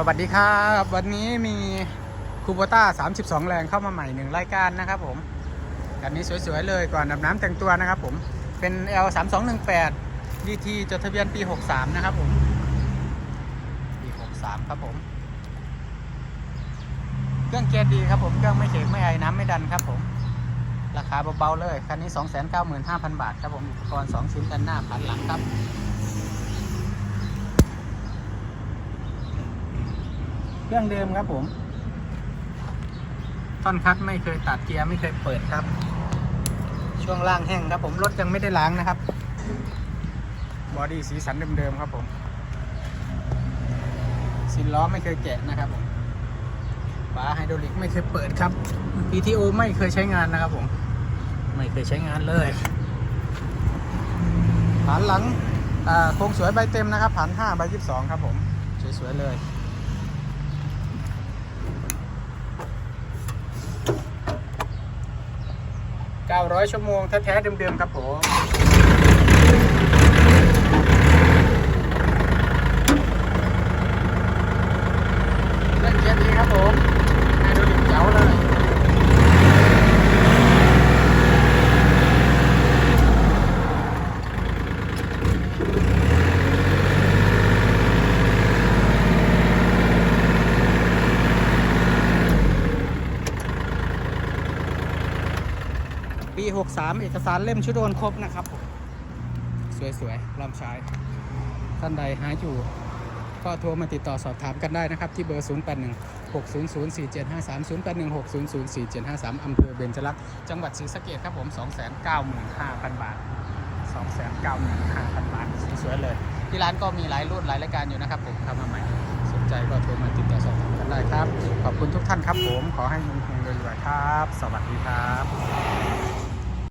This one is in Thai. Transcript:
สวัสดีครับ วันนี้มีคูโบต้า 32 แรงเข้ามาใหม่หนึ่งรายการนะครับผมคันนี้สวยๆเลยก่อนอาบน้ำแต่งตัวนะครับผมเป็น L 3 2 1 8 DT จดทะเบียนปี 63 นะครับผมปี 63 ครับผม เครื่องเกียร์ดีครับผม เครื่องไม่เข็มไม่ไอน้ำไม่ดันครับผม ราคาเบาๆเลย คันนี้ 295,000 บาทครับผม อุปกรณ์ 2 ชิ้นกันหน้าผ่านหลังครับ เครื่องเดิมครับผมท่อนคัดไม่เคยตัดเกียร์ไม่เคยเปิดครับ ช่วงล่างแห้งครับผมรถยังไม่ได้ล้างนะครับ บอดี้สีสันเดิมๆครับผมสินล้อไม่เคยแกะนะครับผมฝาไฮดรอลิกไม่เคยเปิดครับ PTO ไม่เคยใช้งานนะครับผม ไม่เคยใช้งานเลยฐานหลังโครงสวยใบเต็มนะครับฐาน5ใบ22 ครับผม สวยๆเลย 900 ชั่วโมงแท้ๆเดิมๆครับผมเล่นเกียร์ดีครับผมให้ดรอลิเจ๋วเลย ปี 63 เอกสารเล่มชุดโอนครบนะครับผมสวยๆลองใช้ท่านใดหาอยู่ ก็โทรมาติดต่อสอบถามกันได้นะครับ ที่เบอร์ 081 600 4753 081 600 4753อำเภอเบญจรักษ์จังหวัดศรีสะเกษครับผม 295,000 บาท 295,000 บาท สวยๆเลย ที่ร้านก็มีหลายรุ่นหลายรายการอยู่นะครับผมเข้ามาใหม่ สนใจก็โทรมาติดต่อสอบถามกันได้ครับ ขอบคุณทุกท่านครับผม ขอให้เฮงๆรวยๆครับ สวัสดีครับ